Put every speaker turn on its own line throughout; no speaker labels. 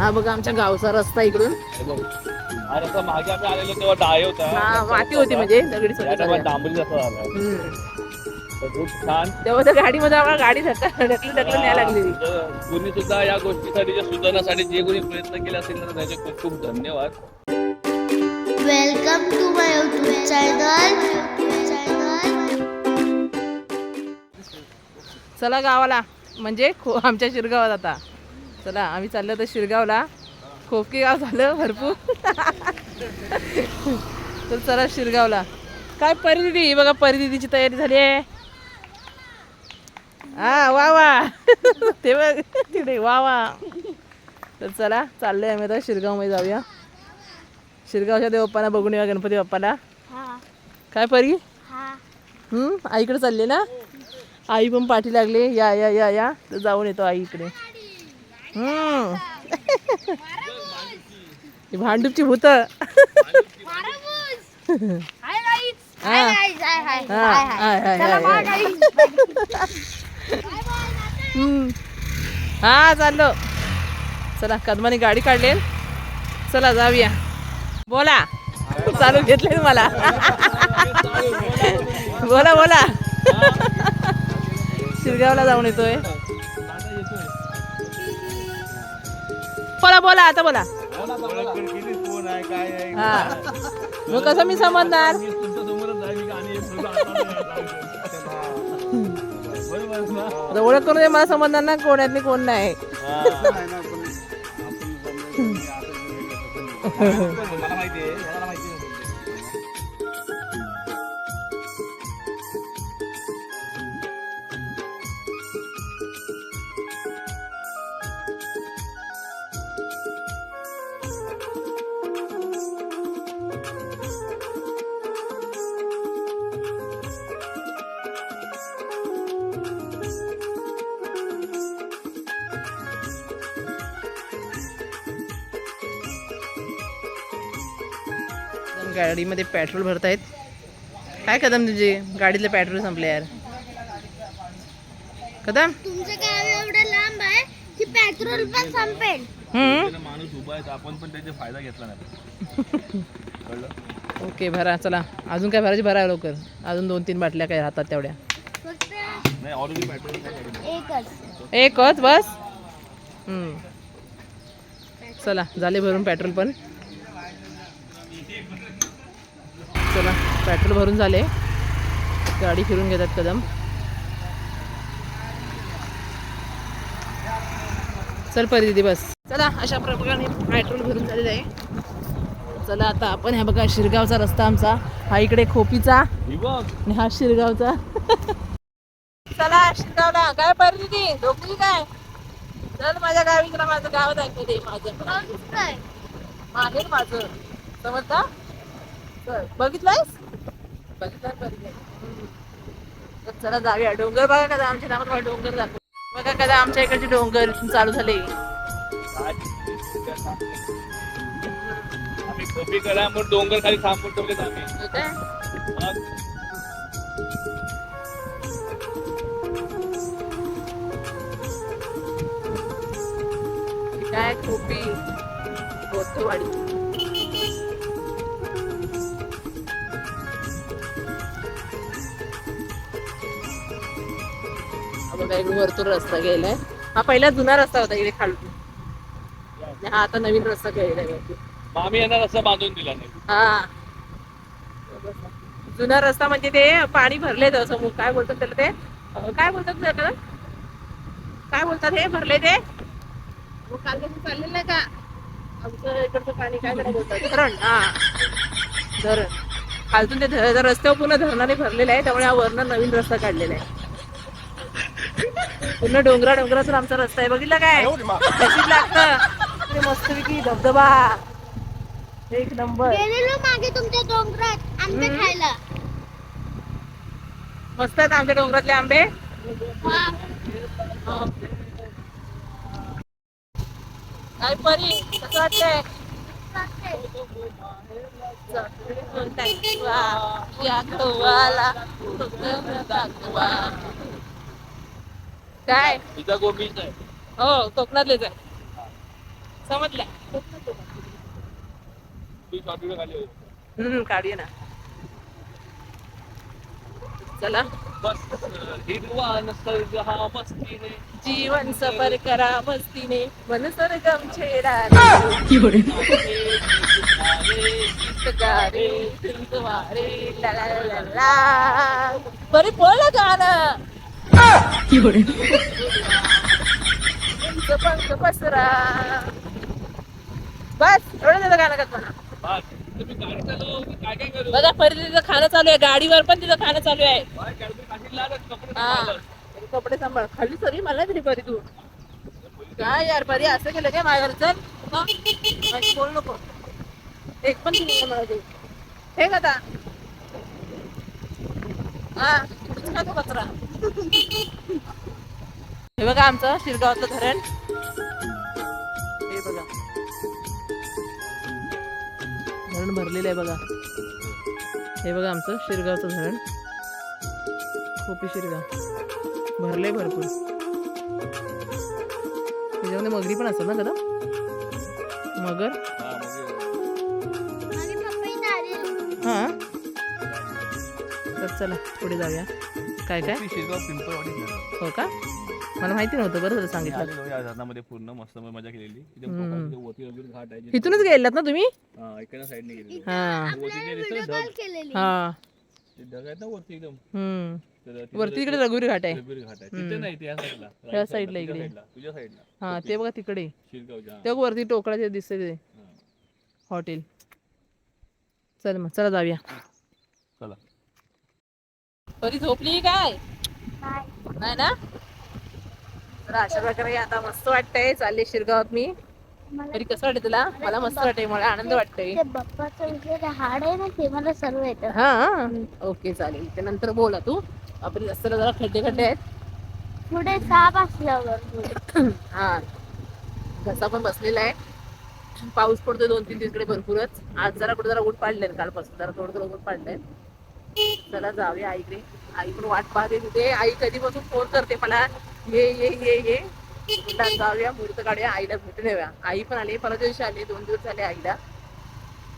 हा बघा आमच्या गावचा रस्ता इकडून.
रस्ता मागे आम्ही आलेलो तेव्हा डाळे होता.
हा माती होती म्हणजे दगडी
डांबरी झाला.
तेव्हा त्या गाडीमध्ये आम्हाला गाडी ढकल ढकली ढकलून न्यायला लागलेली
तर कोणी सुद्धा या गोष्टीसाठी जे सुधारण्यासाठी जे कोणी प्रयत्न केले असेल तर त्याचे खूप खूप धन्यवाद.
Welcome to my YouTube channel.
चला गावाला म्हणजे खो आमच्या शिरगावात आता. चला आम्ही चाललो तर शिरगावला. खोपकी गाव झालं भरपूर. तर चला शिरगावला. काय परिदिदी बघा परिदिदीची तयारी झाली आहे. हा वा वा. ते बघ तिकडे वा वा. तर चला चाललोय आम्ही आता शिरगावमध्ये जाऊया. शिरगावच्या देवप्पाला बघून येऊया गणपती बाप्पाला. काय परी? हम्म आईकडे चालले ना? आई पण पाठी लागली. या या या या. तर जाऊन येतो आई इकडे. हम्म. ही भांडूपची भूत. हा. चाललो. चला कदमाने गाडी काढली चला जाऊया. बोला. चालू घेतले मला. बोला बोला. शिरगावला जाऊन येतोय. बोला बोला आता बोला. हा. मग कसं मी समजणार? आता ओळख करून दे, मला समजणार ना कोण आहेत आणि कोण नाही.
मला माहिती आहे
गाडीमध्ये पेट्रोल भरतायत. काय कदम तुझे. गाडीतलं पेट्रोल संपले यार. कदम?
तुमचं गाव एवढं लांब आहे की पेट्रोल पण संपेल.
हम्म.
माणूस उभा आहे आपण पण त्याचा फायदा घेतला नाही. कळलं?
ओके भरा. चला. अजून काय भरायची? भरा लवकर. अजून दोन तीन बाटल्या काय राहतात तेवढ्या.
फक्त
नाही ऑलरेडी पेट्रोल नाही गाडीत.
एकच.
एकच बस. हम्म. चला झाले भरून पेट्रोल पण चला पेट्रोल भरून झाले. गाडी फिरून घेतात कदम. चल परी दिदी बस. चला अशा प्रकारे पेट्रोल भरून झालेलं आहे. चला आता आपण ह्या बघा शिरगावचा रस्ता आमचा. हा इकडे खोपीचा.
ही
आणि हा शिरगावचा. चला शिरगावला. काय परिस्थिती झोपली काय? चल माझ्या गावी तुला माझं गाव दाखवते माझं. माहेर माझं. समजता चल बघितलंयस? तर चला जाऊया. डोंगर बघा कदा आमच्या नावात डोंगर दाखव बघा कदा आमच्या इकडचे डोंगर चालू झाले.
डोंगर खाली थांबून आम्ही.
होतंय?
मग?
काय खोपी बोथवाडी बघा वरतून रस्ता गेलाय. हा पहिला जुना रस्ता होता इकडे खालून. आणि हा आता नवीन रस्ता गेलेला
आम्ही यांना रस्ता बांधून दिला नाही.
हा. जुना रस्ता म्हणजे ते पाणी भरले असं मग काय बोलतात त्याला ते? काय बोलतात त्याला? काय बोलतात हे भरले ते? मग काल कसं चाललेलं नाही का? आमचं इकडचं पाणी काय बोलतात धरण. हा. धरण. खालतून ते रस्त्यावर पूर्ण धरणाने भरलेलं आहे त्यामुळे हा वरनं नवीन रस्ता काढलेला आहे. पूर्ण डोंगरा डोंगरातून आमचा रस्ता आहे. बघितला काय? नशीब लागतं. ते मस्तपैकी धबधबा एक नंबर.
मागे तुमच्या डोंगरात आंबे खायला.
मस्त आहेत आमच्या डोंगरातले आंबे. काय परी? कसं वाटतंय? या गोवाला काय?
तिचा गोबीच आहे.
हो कोकणातलेच आहे. समजलं?
तू शॉर्ट
हम्म काढूया ना. चला.
बस हिरवा नसल हा मस्तीने.
जीवन सफर करा मस्तीने. मन सरगम छेडा गारे दिल तुम्हारे ला ला ला ला. बरे बोला गाणं पसरा बस एवढं त्याचं गाणं
काय
बघा पहिले तिचं खाणं चालू आहे. गाडीवर पण तिथं खाणं चालू आहे.
कपडे
हा. तरी कपडे सांभाळ. खाली सरी मला तरी परी तू. काय यार परी असं केलं काय माझ्यावर चल हा? बोल नको. एक पण दिली मला हे आता? हा कुठेच का कचरा. हे बघा आमचं शिरगावचं धरण. हे बघा. धरण भरलेलं आहे बघा. हे बघा आमचं शिरगावचं धरण. खोपी शिरगाव. भरलंय भरपूर. त्याच्यामध्ये मगरी पण असतात ना जरा मगर?
हा.
तर चला पुढे जाऊया. काय काय?
पिंपळवाडी.
हो का? मला माहिती नव्हतं बरं झालं सांगितलं.
आलेलो या धरणामध्ये पूर्ण मस्त मजा केलेली. तिथे
हम्म.
कोकणामध्ये वरती वगैरे घाट आहे
इथूनच गेलात ना तुम्ही?
हा इकडे साईडने गेलेली.
हा.
वरती जे दिसतं
व्हिडिओ कॉल
ढग
केलेली.
हा.
ते ढग आहेत ना वरती एकदम.
हम्म.
तर तिथे
वरती इकडे रघुरी घाट आहे.
रघुवीर घाट आहे. तिथे नाही ते या साईडला
या साईडला
तुझ्या
इकडे.
साईडला तुझ्या साईडला
हा ते बघा तिकडे.
शिरगावच्या
ते बघ वरती टोकळाचे दिसते ते.
हा.
हॉटेल. चल मग चला जाऊया. परी झोपली काय?
नाही.
ना? तर अशा प्रकारे आता मस्त वाटतंय. चालले शिरगावात मी. तरी कसं वाटतं तुला? मला मस्त वाटतंय मला आनंद वाटतंय.
हाड आहे ना ते मला सर्व येतं.
हा ओके चालेल. ते नंतर बोला तू. आपली रस्त्याला जरा खड्डे खड्डे आहेत.
पुढे साप असल्यावर
हा. घसा पण बसलेला आहे. पाऊस पडतोय दोन तीन दिवसकडे भरपूरच. आज जरा कुठे जरा ऊन पाडलंय कालपासून. जरा थोडं थोडं ऊन पाडलंय. चला जाऊया आईकडे. आई पण वाट पाहते तिथे. आई कधीपासून फोन करते मला ये ये ये ये. जाऊया मुहूर्त काढूया आईला भेटून येऊया. आई पण आली परवा दिवशी आली दोन दिवस झाले आईला.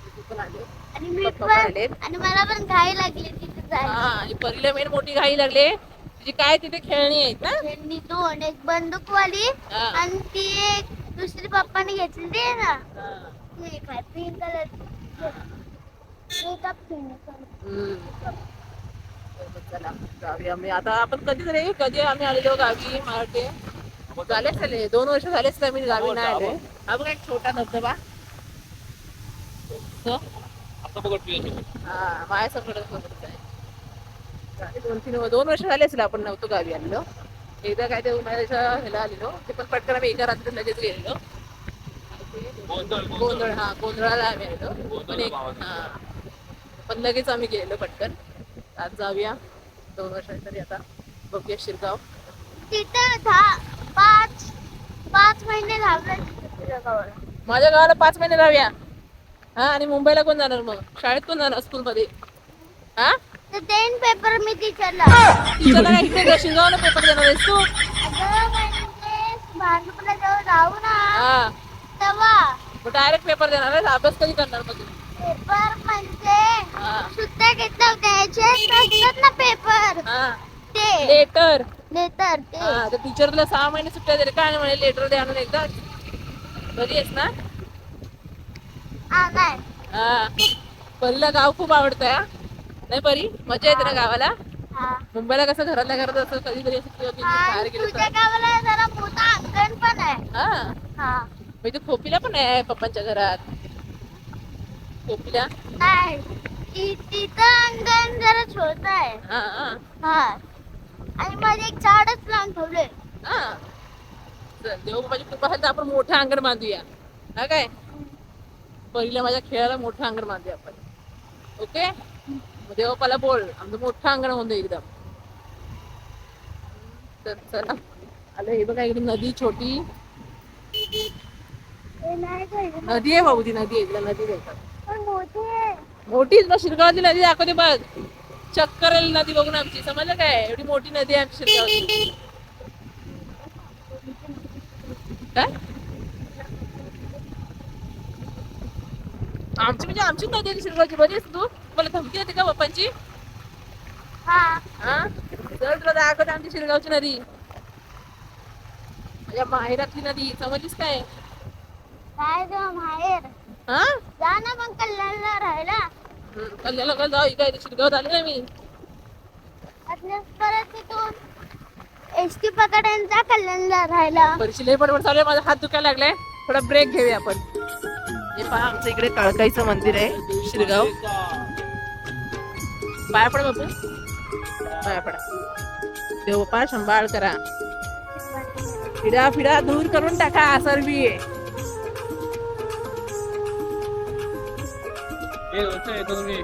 ती पण आली.
आणि मी
पण. आले
आणि मला पण घाई लागली तिथे जायला.
हा आणि परीला मेन मोठी घाई लागली. तुझी काय तिथे खेळणी आहेत ना
त्यांनी दोन एक बंदूकवाली
हा.
आणि ती एक दुसरी पप्पाने घेतली ती ना.
हा.
ती काय पिंक कलर
हम्म. चला जाऊया मी आता आपण कधी तरी कधी आम्ही आलेलो गावी मराठे. झालेच झाले दोन वर्ष झालेच आम्ही गावी नाही आले. हा बघा एक छोटा धबधबा. हा आहे. झाले दोन तीन दोन वर्ष झाले असेल आपण नव्हतो गावी आलेलो. एकदा काय ते उन्हाळ्याच्या ह्याला आलेलो. ते पण पटकन आम्ही एका रात्री लगेच गेलेलो.
गोंधळ
हा गोंधळाला आम्ही आलेलो. पण एक. हा. पण लगेच आम्ही गेलो पटकन. आज जाऊया. दोन वर्षांतरी आता बघूया शिरगाव.
तिथे दहा पाच पाच महिने गावाला
माझ्या गावाला पाच महिने राहूया हा आणि मुंबईला कोण जाणार मग? शाळेत कोण जाणार स्कूलमध्ये? हा?
तर देईन पेपर मी टीचरला.
टीचरला काय इथे शिरगावला पेपर देणार आहेस तू?
भांडुपला जेव्हा जाऊ ना
हा.
तेव्हा.
डायरेक्ट पेपर देणार आहेस. अभ्यास कधी करणार मग
पेपर
हा
सुट्ट्या घेतल्या होत्या याचे असतात ना पेपर.
हा.
ते.
लेटर.
लेटर ते.
हा तर टीचरला सहा महिने सुट्ट्या दिले. काय म्हणे लेटर द्या आणून एकदा. बरी आहेस ना?
नाही.
हा. परीला गाव खूप आवडतं हा. नाही परी? मजा येते ना गावाला?
हा.
मुंबईला कसं घरातल्या घरात असं कधीतरी असं किंवा किती
आणि
बाहेर गेलो
तुझ्या
तर.
गावाला जरा मोठा अंगण पण आहे.
हा.
हा.
मग इथे खोपीला पण आहे पप्पांच्या घरात? खोपीला?
नाही. तिथं अंगण जरा छोट आहे
हा हा.
हा. आणि मध्ये एक झाडच लावून ठेवले
हा. चल देवबाबाची कृपा असेल तर आपण मोठं अंगण बांधूया. हा काय? पहिल्या माझ्या खेळाला मोठं अंगण बांधूया आपण. ओके? मग देवबापाला बोल. आमचं मोठं अंगण होऊन दे एकदम. तर चला. आलं हे बघा इकडे नदी छोटी. नदी आहे भाऊ ती नदी आहे. इकडे नदी
आहे.
मोठी ना शिरगावची नदी दाखवते बघ. चक्कर आली नदी बघून आमची. समजलं काय? एवढी मोठी नदी आहे आमची शिरगावची. काय? आमची म्हणजे आमची नदी आहे शिरगावची. बरी तू? मला धमकी देते का बाप्पांची
हा.
हा? तुला दाखवते आमची शिरगावची नदी. माझ्या माहेरातली नदी. समजलीस काय?
काय ग माहेर?
हा?
जा ना मग कल्याणला राहायला.
हम्म, कल्याणला कल जाऊ? काय शिरगावात आले ना मी.
आणि परत तिथून एस टी जा कल्याणला राहायला.
बडबड चालू आहे. माझा हात दुखायला लागलाय. थोडा ब्रेक घेऊया आपण. हे पहा आमचं इकडे काळकाईचं मंदिर आहे शिरगाव. पाया पडा बापू. पाया पडा. सांभाळ करा. फिडा फिडा दूर करून टाका सरबी आहे
हे येतो तुम्ही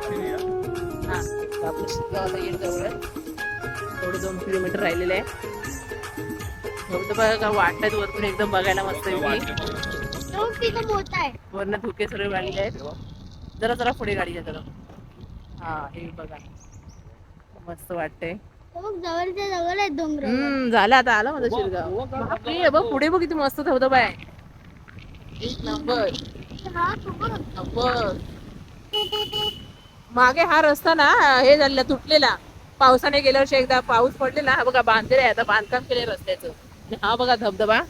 जवळ थोडं दोन किलोमीटर राहिलेलं आहे. फक्त बघा का वाटत वरतून एकदम बघायला मस्त आहे वरनं धुके सर्व वाढलेले आहेत. जरा जरा पुढे गाडी जरा. हा हे बघा. मस्त वाटतंय. हम्म झालं आता आलं माझं शिरगाव. बघ पुढे बघ किती मस्त धबधबा आहे. एक नंबर. नंबर. मागे हा रस्ता ना हे झालेला तुटलेला. पावसाने गेल्या वर्षी एकदा पाऊस पडलेला. हा बघा बांधलेला आहे. आता बांधकाम केले रस्त्याचं. हा बघा धबधबा.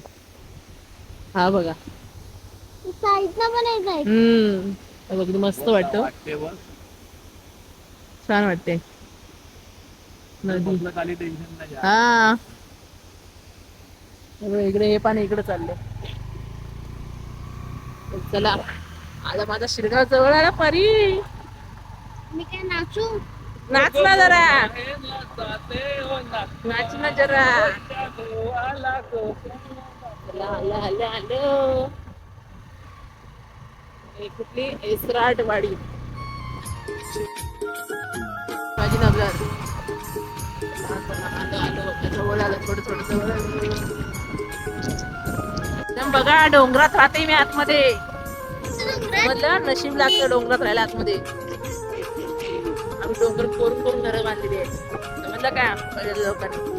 हा बघा. हम्म. बघ मस्त वाटतं. छान वाटते हा. इकडे हे पाणी इकडे चाललंय. चला. आता माझा शिरगाव जवळ आला परी.
मी काय नाचू?
नाच ना जरा.
नाच-
ना जरा कुठली? माझी नगर आलं आलं बघा, जवळ आलं थोडं थोडं जवळ आलं एकदम बघा डोंगरात राहते मी आतमध्ये. म्हटलं नशीब लागतं डोंगरात राहायला आतमध्ये. डोंगर कोरून कोरून घरं बांधलेली आहेत. समजलं काय लोकांनी?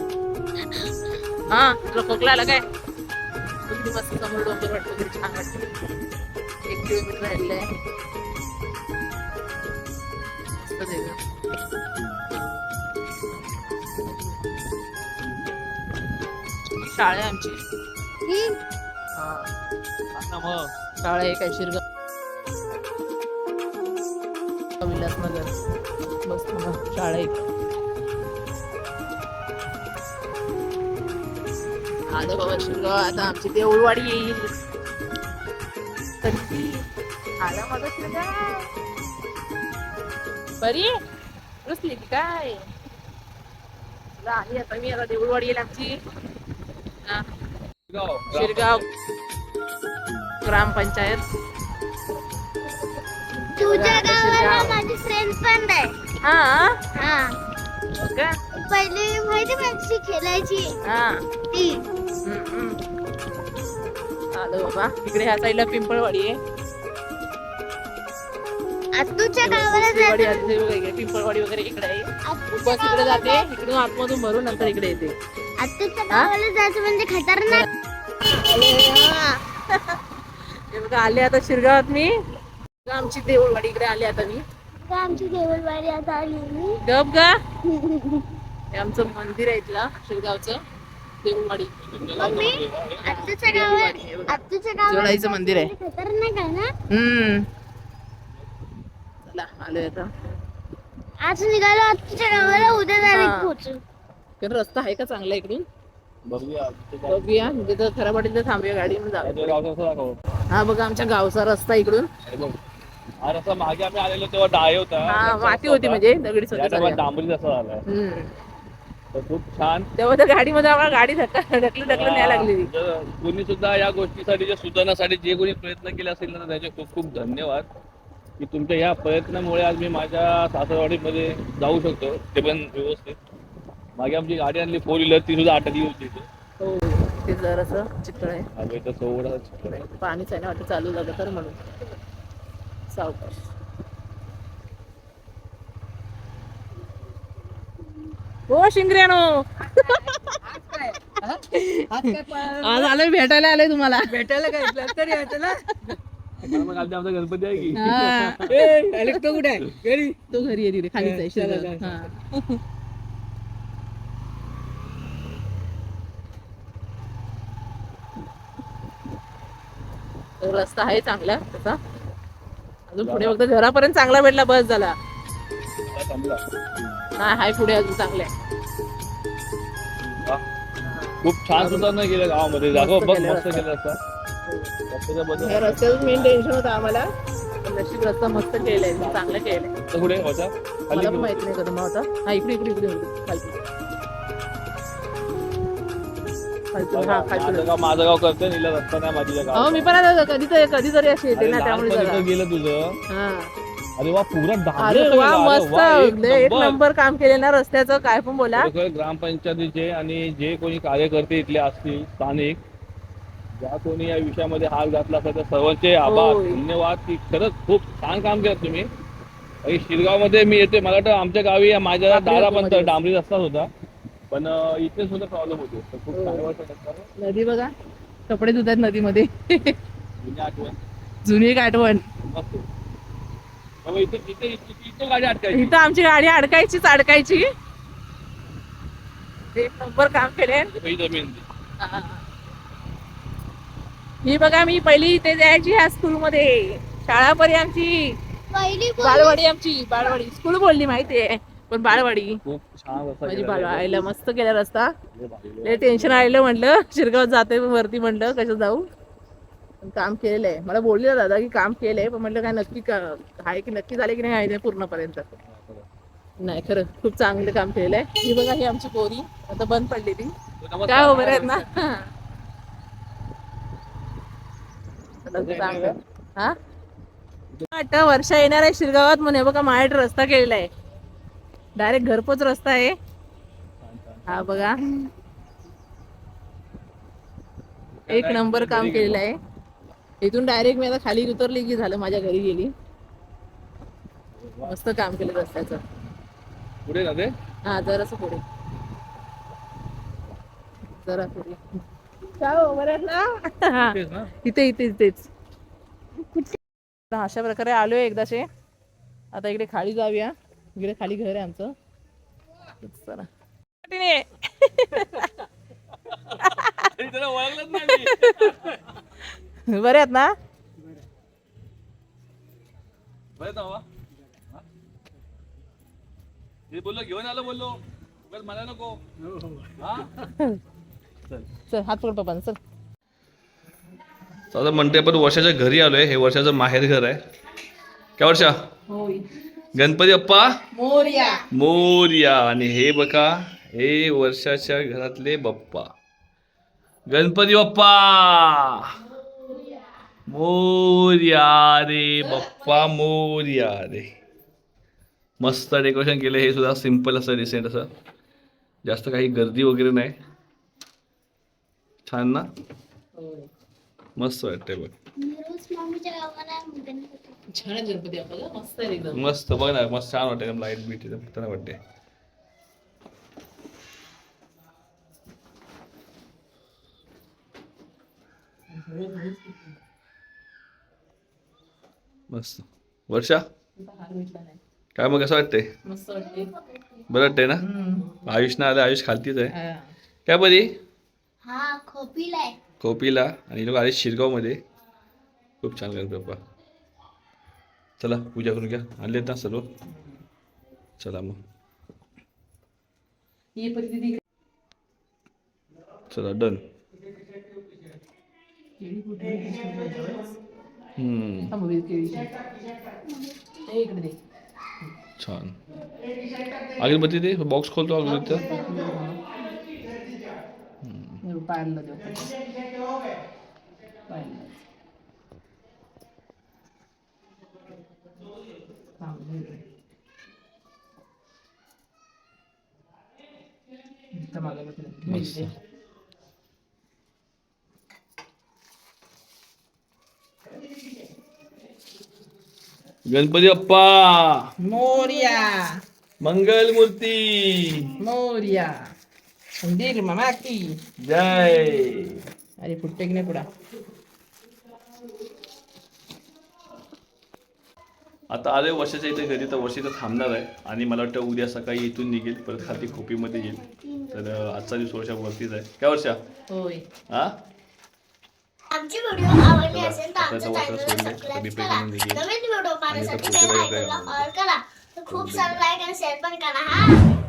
हा तुला खोकला आला काय? किती मस्त समोर डोंगर वाटतो छान वाटतं. एक किलोमीटर राहिलेलं आहे. आहे शाळा आहे आमची.
ही?
हा. शाळा आहे काय शिरगाव? विलासनगर मस्त मग शाळा आहे आलं बाबा शिरगाव आता आमची देऊळवाडी येईल. आला बरी रुसली की काय? आली आता मी आता देऊळवाडी येईल आमची.
गाव.
शिरगाव. ग्रामपंचायत.
तुझ्या गावाला. माझी फ्रेंड पण आहे
हा?
हा.
हो का
पहिले माहिती माझी खेळायची.
हा.
ती.
हम्म, हम्म. आलो बाबा. इकडे ह्या साईडला पिंपळवाडी आहे.
गावाला
पिंपळवाडी
जायचं.
वगैरे इकडे आहे.
आतूच्या
बस इकडे
गावाला
जाते. इकडून आतमधून भरून नंतर इकडे येते.
गावाला जायचं म्हणजे खतरनाक.
हे बघा आले आता शिरगावात मी. आमची देऊळवाडी इकडे आले आता मी
का आमची देवळवाडी आता आली
गप गा. हे आमचं मंदिर आहे इथला शिरगावचं देऊळवाडी.
मम्मी
मंदिर आहे.
म्हणजे खतरनाक आहे ना?
हम्म. चला आलोय आता.
आज निघालो गावाला उद्या
हा.
डायरेक्ट पोहोचू.
कारण रस्ता आहे का चांगला इकडून?
बघूया
बघूया म्हणजे तर खराब वाटेल तर थांबूया गाडी जाऊया.
गावचा.
हा बघा आमच्या गावचा रस्ता इकडून.
बघ. हा रस्ता मागे आम्ही आलेलो तेव्हा डाय होता.
हा माती होती. म्हणजे दगडी
या
स्वतः
टायमात डांबरी
हम्म.
तर खूप छान.
तेव्हा तर गाडीमध्ये आम्हाला गाडी धक्का ढकलून ढकलून न्यायला लागलेली
तर कोणी सुद्धा या गोष्टीसाठी जे सुधारण्यासाठी जे कोणी प्रयत्न केले असेल ना त्याचे खूप खूप धन्यवाद. की तुमच्या या प्रयत्नामुळे आज मी माझ्या सासरवाडीमध्ये जाऊ शकतो. ते पण व्यवस्थित. मागे आमची गाडी आणली फोर व्हीलर ती सुद्धा अटकली होती इथे.
हो ते जरासं चित्र आहे.
अगं इथं आहे.
पाणीच आहे ना वाटतं चालू झालं तर म्हणून. सावकाश हो शिंगऱ्यानो. आज आलोय भेटायला आलोय तुम्हाला.
भेटायला काय? तरी
मग आमचा गणपती आहे की?
हा. तो कुठे आहे? तो घरी आहे तिथे खालीच आहे. हा. रस्ता आहे चांगला तसा अजून पुढे फक्त घरापर्यंत चांगला भेटला बस झाला. नाही हाय पुढे अजून चांगले.
खूप छान सुधारणा केल्या गावामध्ये. जागा बघ मस्त. केलं असता
रस्त्याचं मेन टेन्शन होतं आम्हाला. नशीब रस्ता मस्त केलाय चांगलं केलंय.
कुठे होता
माहीत नाही कधी होता हा इकडे इकडे इकडे होतं. खालती हा
माझं गाव माझं गाव करते रस्ता नाही
अहो
गाव.
मी पण आता कधीतरी कधीतरी अशी येते ना त्यामुळे जरा.
गेलं तुझं.
हा.
अरे वा पुरा
अरे वा मस्त.
एक नंबर.
काम केले ना रस्त्याचं काय पण बोला.
ग्रामपंचायतीचे आणि जे कोणी कार्यकर्ते इथले असतील स्थानिक ज्या कोणी या विषयामध्ये हात घातला असेल त्या सर्वांचे आभार
होय.
धन्यवाद. की खरंच खूप छान काम केलं तुम्ही. आणि शिरगावमध्ये मी येते मला वाटतं आमच्या गावी माझ्या दारापर्यंत डांबरी रस्ताच होता. पण इथे सुद्धा प्रॉब्लेम होते. तर खूप
हो.
चांगलं वाटतं.
नदी बघा कपडे धुतात नदीमध्ये.
जुनी आठवण.
जुनी एक आठवण.
मस्त. त्यामुळे इथे इथे इथे इथे गाडी अटकायची
इथं आमची गाडी अडकायचीच अडकायची. एक नंबर काम केले.
ही जमीन.
ही बघा मी पहिली इथे जायची ह्या स्कूलमध्ये. शाळा परी आमची.
पहिली
बालवाडी आमची बालवाडी. स्कूल बोलली माहितीये. पण
रस्ता
माझी. आईला मस्त केला रस्ता.
लय
टेन्शन आलेलं म्हटलं. शिरगाव जाते वरती म्हटलं कसं जाऊ? काम केलेलं आहे मला बोलले दादा की काम केलंय पण म्हटलं काय नक्की आहे की नक्की झाले की नाही आहे ते पूर्णपर्यंत. नाही खरं. खूप चांगलं काम केलेलं आहे ही बघा ही आमची पोरी. आता बंद पडलेली
नमस्कार.
काय उभे आहेत ना? चांगलं. हा? वाटतं वर्षा येणार आहे शिरगावात म्हणे बघा माझ्या रस्ता केलेला आहे. डायरेक्ट घरपोच रस्ता आहे. हा बघा. एक नंबर काम केलेलं आहे. इथून डायरेक्ट मी आता खाली उतरली की झालं माझ्या घरी गेली. मस्त काम केलं रस्त्याचं.
पुढे ना ते?
हा जरासं पुढे. जरा पुढे. इथे इथे इथेच. अशा प्रकारे आलोय एकदाचे. आता इकडे खाली जाऊया. इकडे खाली घर आहे आमचं. चला. बरे आहेत ना?
हा? बोललो घेऊन आलो बोललो. मला नको. हा? चल.
चल हात पकड पप्पा चल.
म्हणते आपण वर्षाच्या घरी आलोय. हे वर्षाचं माहेर घर आहे. काय वर्षा? गणपती बाप्पा?
मोर्या.
मोर्या. आणि हे बघा हे वर्षाच्या घरातले बाप्पा. गणपती बाप्पा! मोर्या रे बाप्पा मोर्या रे. मस्त डेकोरेशन केलं हे सुद्धा सिंपल असं डिसेंट असं. जास्त काही गर्दी वगैरे नाही. छान ना? मस्त वाटतंय बघ
रोज मम्मीच्या गावाला म्हणते ना.
छान आहे गणपती आपल्याला मस्त आहे एकदम.
मस्त बघ ना मस्त छान वाटतं एकदम लाइट बीट एकदम त्यांना वाटते मस्त. वर्षा
हार भेटला नाही
काय मग कसं वाटतंय?
मस्त वाटते
बरं वाटतंय ना? आयुष ना आलं आयुष खालतीच आहे.
हा.
काय बरी
हा
कोपीला आणि लोक आले शिरगावमध्ये. खूप छान गणपती बाप्पा. चला पूजा करून घ्या आणलेत ना सर्व चला। मग चला डन। हम्म। छान। अगरबत्ती दे बॉक्स खोलतो अगरबत्ती गणपती बाप्पा
मोर्या
मंगल मूर्ती
मोर्या मंदिर मामा की
जय
अरे फुटते की नाही पुढा
आता आलोय वर्षाच्या इथे घरी तर वर्ष इथं थांबणार आहे. आणि मला वाटतं उद्या सकाळी इथून निघेल परत खाती खोपीमध्ये येईल. तर आजचा दिवस वर्षा वरतीच आहे. काय वर्षा?
होय.
हा?
आमची व्हिडिओ आवडली असेल तर चॅनलला
सोडलं,
सबस्क्राईब करा. नवीन व्हिडिओ पाहण्यासाठी बेल आयकॉनला ऑल करा. खूप सारा लाईक आणि शेअर पण करा हा.